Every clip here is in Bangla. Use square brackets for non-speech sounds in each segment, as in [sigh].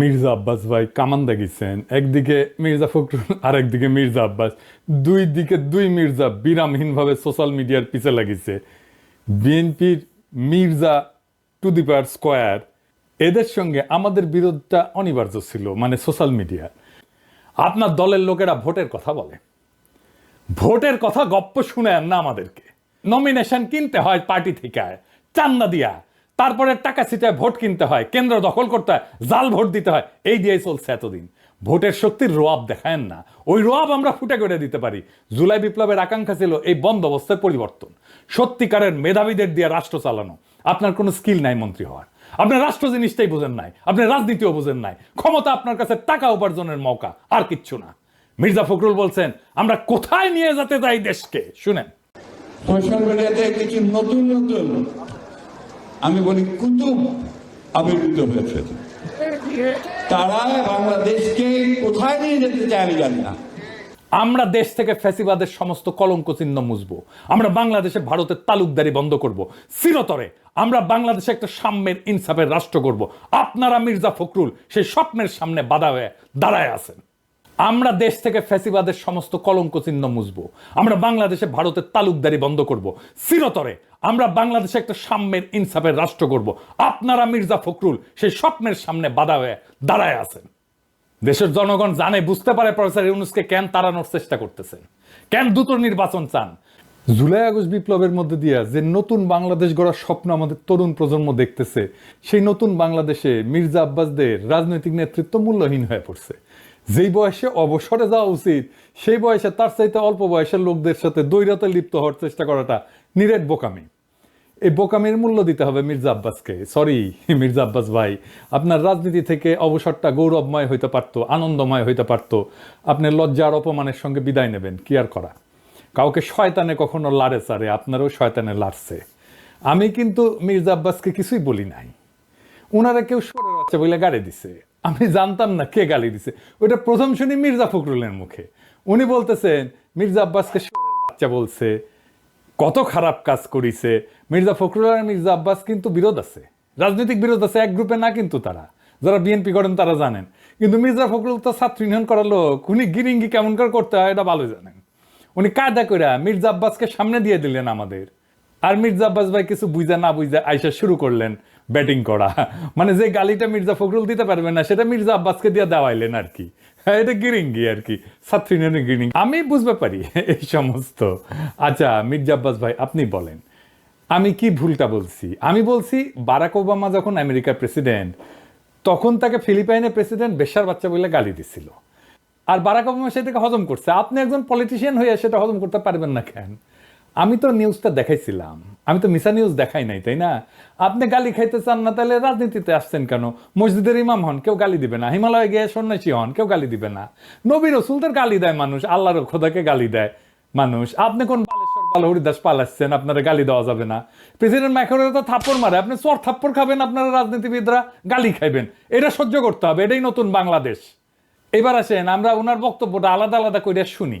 মির্জা আব্বাস ভাই কামান্দা গেছেন, একদিকে মির্জা ফখরুল আর একদিকে মির্জা আব্বাস দুই দিকে দুই মির্জা বিরামহীনভাবে সোশ্যাল মিডিয়ার পিছে লাগিছে। বিএনপির Mirza to the power square, এদের সঙ্গে আমাদের বিরোধটা অনিবার্য ছিল মানে সোশ্যাল মিডিয়া আপনার দলের লোকেরা ভোটের কথা বলে। ভোটের কথা গপ্প শুনেন না আমাদেরকে। নমিনেশন কিনতে হয় পার্টি থেকে চান্দা দিয়া। তারপরে টাকা ছিটায় ভোট কিনতে হয়, কেন্দ্র দখল করতে হয়, জাল ভোট দিতে হয়। এই দিয়েই চলছে এতদিন। ভোটের শক্তির রোয়াব দেখায়েন না। ওই রোয়াব আমরা ফুটে করে দিতে পারি। জুলাই বিপ্লবের আকাঙ্ক্ষা ছিল এই বন্দোবস্তের পরিবর্তন। সত্যিকারের মেধাবীদের দিয়ে রাষ্ট্র চালানো। আপনার কোনো স্কিল নাই মন্ত্রী হওয়ার। আপনার রাষ্ট্র জিনিসটাই বোঝেন নাই। আপনি রাজনীতিও বোঝেন নাই। ক্ষমতা আপনার কাছে টাকা উপার্জনের মৌকা, আর কিচ্ছু না। মির্জা ফখরুল বলছেন, আমরা কোথায় নিয়ে যেতে চাই দেশকে? শুনেন। সোশ্যাল মিডিয়াতে কিছু নতুন নতুন আমি বলি, কুতুব আবির্ভূত হয়েছে। তারা বাংলাদেশকে কোথায় নিয়ে যেতে চায় আমি জানি না। আমরা দেশ থেকে ফ্যাসিবাদের সমস্ত কলঙ্ক চিহ্ন মুছবো। আমরা বাংলাদেশে ভারতের তালুকদারি বন্ধ করব। চিরতরে আমরা বাংলাদেশে একটা সাম্যের ইনসাফের রাষ্ট্র করব। আপনারা মির্জা ফখরুল সেই স্বপ্নের সামনে বাধা হয়ে দাঁড়ায় আছেন। আমরা দেশ থেকে ফ্যাসিবাদের সমস্ত কলঙ্ক চিহ্ন মুছবো। আমরা বাংলাদেশে ভারতের তালুকদারি বন্ধ করব। চিরতরে আমরা বাংলাদেশে একটা সাম্যের, ইনসাফের রাষ্ট্র করব। আপনারা মির্জা ফখরুল সেই স্বপ্নের সামনে বাধা হয়ে দাঁড়ায় আছেন। দেশের জনগণ জানে, বুঝতে পারে প্রফেসর ইউনুসকে কেন তাড়ানোর চেষ্টা করতেছেন। কেন দ্রুত নির্বাচন চান? জুলাই আগস্ট বিপ্লবের মধ্যে দিয়া যে নতুন বাংলাদেশ গড়ার স্বপ্ন আমাদের তরুণ প্রজন্ম দেখতেছে, সেই নতুন বাংলাদেশে মির্জা আব্বাসদের রাজনৈতিক নেতৃত্ব মূল্যহীন হয়ে পড়ছে। যেই বয়সে অবসরে যাওয়া উচিত, সেই বয়সে তার চাইতে অল্প বয়সের লোকদের সাথে দৈরতে লিপ্ত হওয়ার চেষ্টা করাটা নিরেট বোকামি। এই বোকামির মূল্য দিতে হবে মির্জা আব্বাসকে। সরি মির্জা আব্বাস ভাই, আপনার রাজনীতি থেকে অবসরটা গৌরবময় হইতে পারতো, আনন্দময় হইতে পারতো। আপনি লজ্জার অপমানের সঙ্গে বিদায় নেবেন, কি আর করা? কাউকে শয়তানে কখনো লাড়ে চারে আপনারও শয়তানে লাড়ছে। আমি কিন্তু মির্জা আব্বাসকে কিছুই বলি নাই। ওনারা কেউ সরে যাচ্ছে বলে গালি দিছে। আমি জানতাম না কে গালি দিছে। ওটা প্রথম শুনি মির্জা ফখরুলের মুখে। উনি বলতেছেন, মির্জা আব্বাসকে বাচ্চা বলছে, কত খারাপ কাজ করিছে। মির্জা ফখরুল আর মির্জা আব্বাস কিন্তু বিরোধ আছে। রাজনৈতিক বিরোধ আছে, এক গ্রুপে না কিন্তু তারা। যারা বিএনপি করেন তারা জানেন। কিন্তু মির্জা ফখরুল তো ছাত্র ইউনিয়ন করার লোক, উনি গিরিঙ্গি কেমন করে করতে হয় এটা ভালো জানেন। উনি কায়দা করে মির্জা আব্বাসকে সামনে দিয়ে দিলেন আমাদের। আর মির্জা আব্বাস ভাই কিছু বুঝা না বুঝা আইসা শুরু করলেন ব্যাটিং করা। মানে যে গালিটা মির্জা ফখরুল দিতে পারবে না, সেটা মির্জা আব্বাসকে দিয়ে দেওয়াইলেন আর কি। হ্যাঁ এটা গিরিঙ্গি আর কি। ছাত্রীনের গিরিঙ্গি। আমি বুঝতে পারি এই সমস্ত। আচ্ছা মির্জা আব্বাস ভাই, আপনি বলেন, আমি কি ভুলটা বলছি? আমি বলছি, বারাক ওবামা যখন আমেরিকার প্রেসিডেন্ট, তখন তাকে ফিলিপাইনের প্রেসিডেন্ট বেশার বাচ্চা বলে গালি দিছিল। আর বারাক ওবামা সেটাকে হজম করছে। আপনি একজন পলিটিশিয়ান হয়ে সেটা হজম করতে পারবেন না কেন? আমি তো নিউজটা দেখাইছিলাম। আমি তো মিসা নিউজ দেখাই নাই, তাই না? আপনি গালি খাইতে চান না, তাহলে রাজনীতিতে আসছেন কেন? মসজিদের ইমাম হন, কেউ গালি দিবে না। হিমালয়ে গিয়ে সন্ন্যাসী হন, কেউ গালি দিবে না। নবী রসুলদের গালি দেয় মানুষ, আল্লাহর খোদাকে গালি দেয় মানুষ। আপনি কোন বালেশ্বর বাল হরিদাস পালাচ্ছেন আপনারা গালি দেওয়া যাবে না। প্রেসিডেন্ট ম্যাকরে তো থাপ্পড় মারে। আপনি চর থাপ্পড় খাবেন আপনারা রাজনীতিবিদরা, গালি খাইবেন। এটা সহ্য করতে হবে, এটাই নতুন বাংলাদেশ। এবার আসেন, আমরা ওনার বক্তব্যটা আলাদা আলাদা করে শুনি।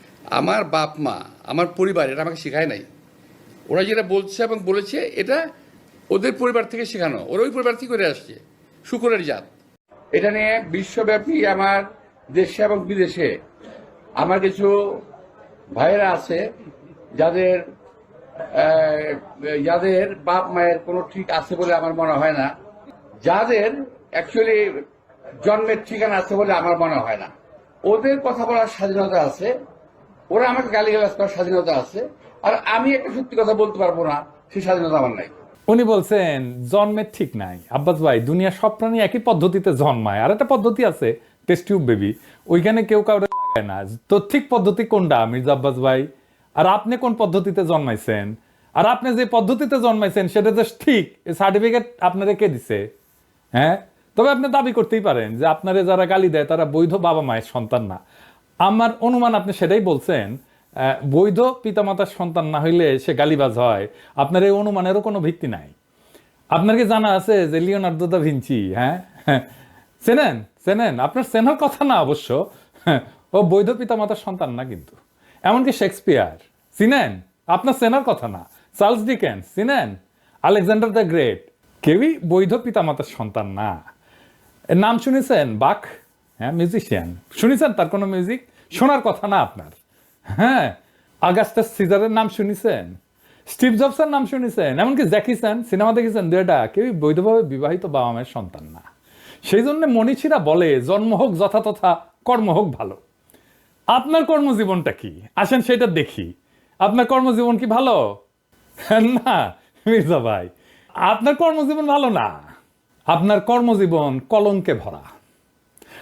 আমার বাপ মা, আমার পরিবার এটা আমাকে শেখায় নাই। ওরা যেটা বলছে এবং বলেছে, এটা ওদের পরিবার থেকে শেখানো। ওরা ওই পরিবার থেকে করে আসছে। শুকরের জাত। এটা নিয়ে বিশ্বব্যাপী আমার দেশে এবং বিদেশে আমার কিছু ভাইয়েরা আছে, যাদের যাদের বাপ মায়ের কোনো ঠিক আছে বলে আমার মনে হয় না। যাদের অ্যাকচুয়ালি জন্মের ঠিকানা আছে বলে আমার মনে হয় না। ওদের কথা বলার স্বাধীনতা আছে। ওরা আমাকে গালিগালাজ করার স্বাধীনতা আছে, আর আমি একটা সত্যি কথা বলতে পারব না, সেই স্বাধীনতা আমার নাই। উনি বলছেন, জন্মের ঠিক নাই। আব্বাস ভাই দুনিয়া সব প্রাণী একই পদ্ধতিতে জন্মায়। আর একটা পদ্ধতি আছে টেস্ট টিউব বেবি ওইখানে কেউ কাউরে লাগায় না। তো ঠিক পদ্ধতি কোনটা, মির্জা আব্বাস ভাই? আর আপনি কোন পদ্ধতিতে জন্মাইছেন? আর আপনি যে পদ্ধতিতে জন্মাইছেন, সেটা যে ঠিক। সার্টিফিকেট আপনারা কে দিছে? হ্যাঁ? তবে আপনি দাবি করতেই পারেন যে আপনারে যারা গালি দেয়, তারা বৈধ বাবা মায়ের সন্তান না। আমার অনুমান আপনি সেটাই বলছেন বৈধ পিতামাতার সন্তান না হইলে সে গালিবাজ হয়। আপনার এই অনুমানেরও কোনো ভিত্তি নাই। আপনার কি জানা আছে যে লিওনার্দো দা ভিঞ্চি হ্যাঁ? চেনেন চেনেন। আপনার চেনার কথা না অবশ্য। ও বৈধ পিতামাতার সন্তান না কিন্তু। এমনকি শেক্সপিয়ার। চিনেন? আপনার চেনার কথা না। চার্লস ডিকেন্স, চিনেন? Alexander the Great. কেউই বৈধ পিতামাতার সন্তান না। নাম শুনেছেন? বাক? হ্যাঁ মিউজিশিয়ান শুনেছেন? তার কোনো মিউজিক শোনার কথা না আপনার। হ্যাঁ আগাস্টাস সিজারের নাম শুনেছেন? স্টিভ জবসের নাম শুনেছেন? এমনকি জ্যাকিসন সিনেমা দেখেছেন? দুটা কেউই বৈধভাবে বিবাহিত বাবা মায়ের সন্তান না। সেই জন্য মনীষীরা বলে, জন্ম হোক যথাতথা কর্ম হোক ভালো। আপনার কর্মজীবনটা কি? আসেন সেটা দেখি। আপনার কর্মজীবন কি ভালো? না, মির্জা ভাই। আপনার কর্মজীবন ভালো না। আপনার কর্মজীবন কলঙ্কে ভরা।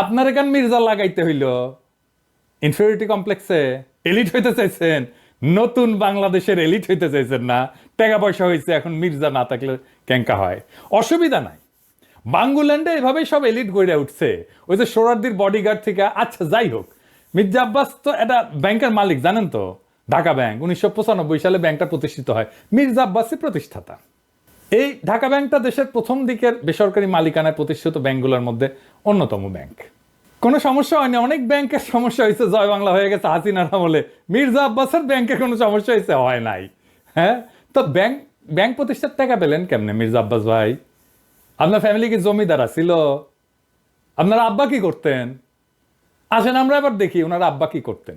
আপনার এখান মির্জা লাগাইতে হইল? ইনফিরিটি কমপ্লেক্সে এলিট হইতে চাইছেন, নতুন বাংলাদেশের এলিট হইতে চাইছেন না, টাকা পয়সা হয়েছে এখন মির্জা না থাকলে ক্যাঙ্কা হয়। অসুবিধা নাই। বাঙ্গুল্যান্ডে এভাবেই সব এলিট গড়ে উঠছে। ওই যে সোরারদির বডিগার্ড থেকে আচ্ছা যাই হোক। মির্জা আব্বাস তো একটা ব্যাংকের মালিক, জানেন তো? ঢাকা ব্যাংক, উনিশশো পঁচানব্বই সালে ব্যাংকটা প্রতিষ্ঠিত হয়। মির্জা আব্বাসই প্রতিষ্ঠাতা। এই ঢাকা ব্যাংকটা দেশের প্রথম দিকের বেসরকারি মালিকানায় প্রতিষ্ঠিত ব্যাংকগুলোর মধ্যে অন্যতম ব্যাংক। কোনো সমস্যা হয়নি, অনেক ব্যাংকের সমস্যা হয়েছে, জয় বাংলা হয়ে গেছে, হাসিনার আমলে। মির্জা আব্বাসের ব্যাংকের কোনো সমস্যা হয়েছে? হয় নাই। হ্যাঁ? তো ব্যাংক ব্যাংক প্রতিষ্ঠার টাকা পেলেন কেমনে মির্জা আব্বাস ভাই? আপনার ফ্যামিলি কি জমিদার ছিল আপনার আব্বা কি করতেন? আসেন, আমরা এবার দেখি, ওনার আব্বা কি করতেন।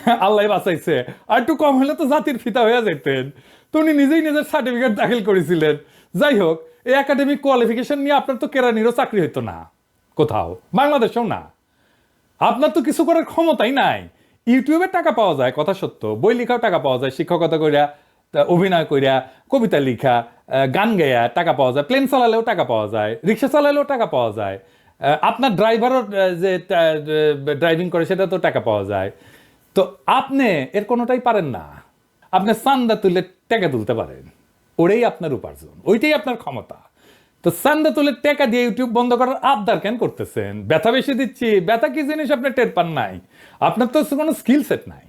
[laughs] আল্লাহ বাঁচাইছে। আর একটু কম হলে তো জাতির ফিতা হয়ে যেতেন তো উনি নিজেই নিজের সার্টিফিকেট দাখিল করেছিলেন। যাই হোক, এই একাডেমিক কোয়ালিফিকেশন নিয়ে আপনার তো কেরানিরও চাকরি হতো না, কোথাও, বাংলাদেশেও না। আপনার তো কিছু করার ক্ষমতাই নাই। ইউটিউবে টাকা পাওয়া যায়, কথা সত্য। বই লেখাও টাকা পাওয়া যায়, শিক্ষকতা কইরা, তা অভিনয় করিয়া কবিতা লিখা গান গায়া টাকা পাওয়া যায়, প্লেন চালালেও টাকা পাওয়া যায়, রিক্সা চালালেও টাকা পাওয়া যায়। আপনার ড্রাইভারও যে ড্রাইভিং করে সেটা তো টাকা পাওয়া যায়। তো আপনি এর কোনোটাই পারেন না। আপনি চান্দা তুলে টাকা তুলতে পারেন। ওটাই আপনার উপার্জন, ওইটাই আপনার ক্ষমতা। তো চান্দা তুলে টাকা দিয়ে ইউটিউব বন্ধ করার আবদার কেন করতেছেন? ব্যথা বেশি দিচ্ছি, ব্যথা কি জিনিস আপনি টের পান নাই? আপনার তো কোনো স্কিল সেট নাই।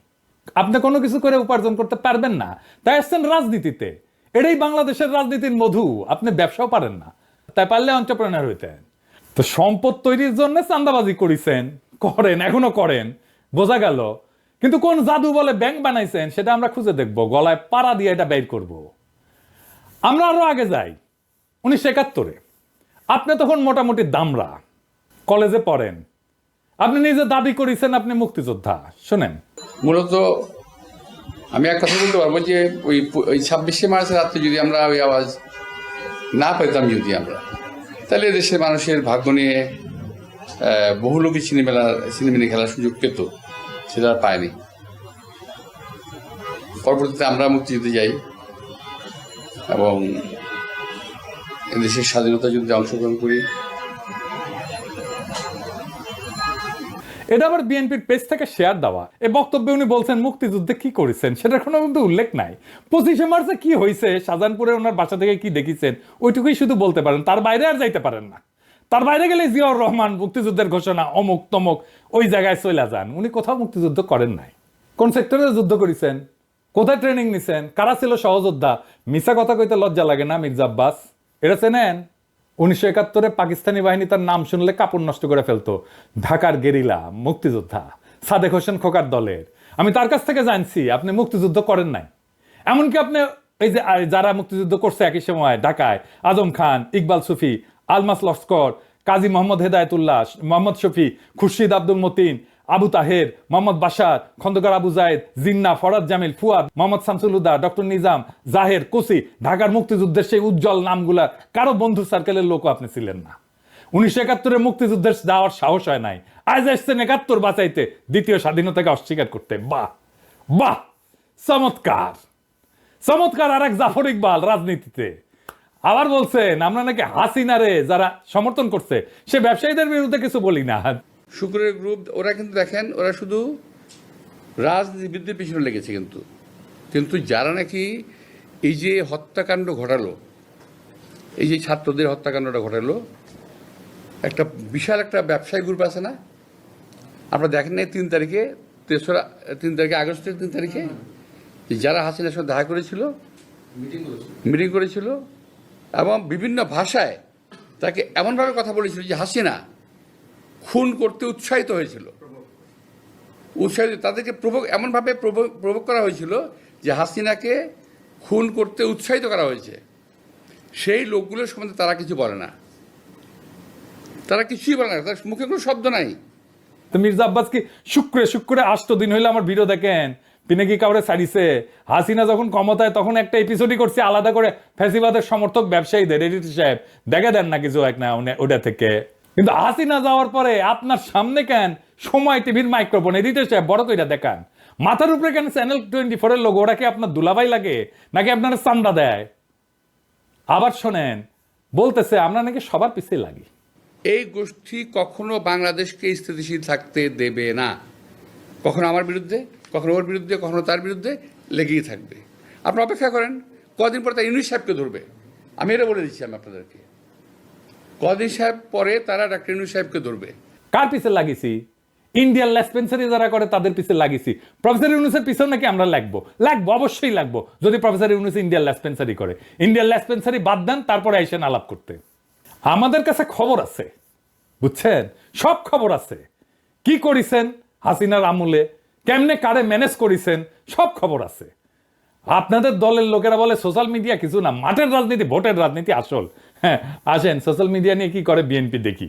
আপনি কোনো কিছু করে উপার্জন করতে পারবেন না। তাই আসছেন রাজনীতিতে। এটাই বাংলাদেশের রাজনীতির মধু। আপনি ব্যবসাও পারেন না। তাই পারলে অন্টারপ্রেনার হইতেন। তো সম্পদ তৈরির জন্য চান্দাবাজি করেছেন। করেন, এখনও করেন। বোঝা গেল। কিন্তু কোন জাদু বলে ব্যাংক বানাইছেন, সেটা আমরা খুঁজে দেখব। গলায় পাড়া দিয়ে এটা বের করব। আমরা আরও আগে যাই, উনিশশো একাত্তরে। আপনি তখন মোটামুটি দামরা, কলেজে পড়েন। আপনি নিজে দাবি করেছেন, আপনি মুক্তিযোদ্ধা। শোনেন। মূলত আমি এক কথা বলতে পারব যে ওই ওই ছাব্বিশে মার্চের রাত্রে যদি আমরা ওই আওয়াজ না পেতাম যদি আমরা, তাহলে দেশের মানুষের ভাগ্য নিয়ে বহু লোকই সিনেমা সিনেমিনি খেলার সুযোগ পেত। সেটা আর পায়নি। পরবর্তীতে আমরা মুক্তিযুদ্ধে যাই এবং দেশের স্বাধীনতা যুদ্ধে অংশগ্রহণ করি। এটা আবার বিএনপির পেজ থেকে শেয়ার দেওয়া। এ বক্তব্যে উনি বলছেন, মুক্তিযুদ্ধে কি করেছেন? সেটার কোনো কিন্তু উল্লেখ নাই। পঁচিশে মার্চে কি হয়েছে শাহজাহানপুরে ওনার বাসা থেকে কি দেখেছেন? ওইটুকুই শুধু বলতে পারেন। তার বাইরে আর যাইতে পারেন না। তার বাইরে গেলে জিয়াউর রহমান মুক্তিযুদ্ধের ঘোষণা অমুক তমুক, ওই জায়গায় চলে যান। উনি কোথাও মুক্তিযুদ্ধ করেন নাই। কোন সেক্টরে যুদ্ধ করেছেন? কোথায় ট্রেনিং নিছেন? কারা ছিল সহযোদ্ধা? মিশা কথা কইতে লজ্জা লাগে না, মির্জা আব্বাস? এটা চেনেন? উনিশশো একাত্তরে পাকিস্তানি বাহিনী তার নাম শুনলে কাপড় নষ্ট করে ফেলতো। ঢাকার গেরিলা মুক্তিযোদ্ধা সাদেক হোসেন খোকার দলের। আমি তার কাছ থেকে জানছি, আপনি মুক্তিযুদ্ধ করেন নাই। এমনকি আপনি এই যে যারা মুক্তিযুদ্ধ করছে একই সময় ঢাকায়, আজম খান, ইকবাল সুফি আলমাস লস্কর, কাজী মোহাম্মদ হেদায়তুল্লাহ, মোহাম্মদ শফি, খুরশিদ আব্দুল মতিন, আবু তাহের, মোহাম্মদ বাশার, খন্দকার আবু জায়েদ, জিন্না, ফরাদ জামিল, ফুয়াদ, মোহাম্মদ শামসুল হুদা ডক্টর নিজাম, জাহের, কোসি, ঢাকার মুক্তিযুদ্ধের সেই উজ্জ্বল নামগুলা কারও বন্ধু সার্কেলের লোকও আপনি ছিলেন না। উনিশশো একাত্তরে মুক্তিযুদ্ধের যাওয়ার সাহস হয় নাই। আজ আসছেন একাত্তর বাঁচাইতে, দ্বিতীয় স্বাধীনতাকে অস্বীকার করতে। বাহ বাহ, চমৎকার। চমৎকার আর এক জাফর ইকবাল রাজনীতিতে। আবার বলছেন আমরা নাকি হাসিনারে যারা সমর্থন করছে। সে ব্যবসায়ীদের বিরুদ্ধে কিছু বলি না। শুক্রের গ্রুপ ওরা কিন্তু দেখেন ওরা শুধু রাজনীতিবিদদের পিছনে লেগেছে কিন্তু। কিন্তু যারা নাকি এই যে হত্যাকাণ্ড ঘটালো এই যে ছাত্রদের হত্যাকাণ্ডটা ঘটালো একটা বিশাল একটা ব্যবসায়ী গ্রুপ আছে না? আপনারা দেখেন নাই তিন তারিখে তেসরা তিন তারিখে আগস্টের তিন তারিখে? যারা হাসিনার সঙ্গে দেখা করেছিল মিটিং করেছিল এবং বিভিন্ন ভাষায় তাকে এমনভাবে কথা বলেছিল যে হাসিনা খুন করতে উৎসাহিত হয়েছিল। উৎসাহিত, তাদেরকে প্রভোগ, এমনভাবে প্রভোগ করা হয়েছিল যে হাসিনাকে খুন করতে উৎসাহিত করা হয়েছে। সেই লোকগুলোর সম্বন্ধে তারা কিছু বলে না। তারা কিছুই বলে না তার মুখে কোনো শব্দ নাই। তো মির্জা আব্বাস কি, শুক্রে শুক্রে, আষ্ট দিন হইলে আমার ভিডিও দেখেন তিনি কি কাউরে সারিছে হাসিনা যখন ক্ষমতায়, তখন একটা এপিসোডই করছে আলাদা করে ফ্যাসিবাদের সমর্থক ব্যবসায়ীদের, এডিটর সাহেব। দেখে দেন না কিছু এক না ওটা থেকে। কিন্তু হাসিনা যাওয়ার পরে আপনার সামনে কেন? সময় টিভির মাইক্রোফোন, এডিটর সাহেব, বড় কইরা দেখান। মাথার উপরে কেন চ্যানেল টোয়েন্টি ফোর এর লোক ওরা কি আপনার দুলাভাই লাগে? নাকি আপনার চান্দা দেয়? আবার শোনেন, বলতেছে, আমরা নাকি সবার পিছিয়ে লাগি। এই গোষ্ঠী কখনো বাংলাদেশকে স্থিতিশীল থাকতে দেবে না। কখনো আমার বিরুদ্ধে, কখনো ওর বিরুদ্ধে, কখনো তার বিরুদ্ধে লেগেই থাকবে। আপনি অপেক্ষা করেন, কদিন পরে তার ইউনিট সাহেবকে ধরবে। আমি এটা বলে দিচ্ছি আমি আপনাদেরকে। কদিন সাহেব পরে তারা ডাক্তার ইউনিট সাহেবকে ধরবে। কার পিছে লাগিয়েছি ইন্ডিয়ান লেসপেন্সারি যারা করে তাদের পিছে লাগিয়েছি প্রফেসর ইউনুসের পিছেও নাকি আমরা লাগবো? লাগবো, অবশ্যই লাগবো, যদি প্রফেসর ইউনুস ইন্ডিয়ান লেসপেন্সারি করে। ইন্ডিয়ান লেসপেন্সারি বাদ দেন, তারপরে আইসেন আলাপ করতে। আমাদের কাছে খবর আছে, বুঝছেন? সব খবর আছে। কি করিছেন? হাসিনার আমলে কেমনে কারে ম্যানেজ করিছেন, সব খবর আছে। আপনাদের দলের লোকেরা বলে সোশ্যাল মিডিয়া কিছু না, মাঠের রাজনীতি, ভোটের রাজনীতি আসল। হ্যাঁ আসেন সোশ্যাল মিডিয়া নিয়ে কি করে বিএনপি দেখি?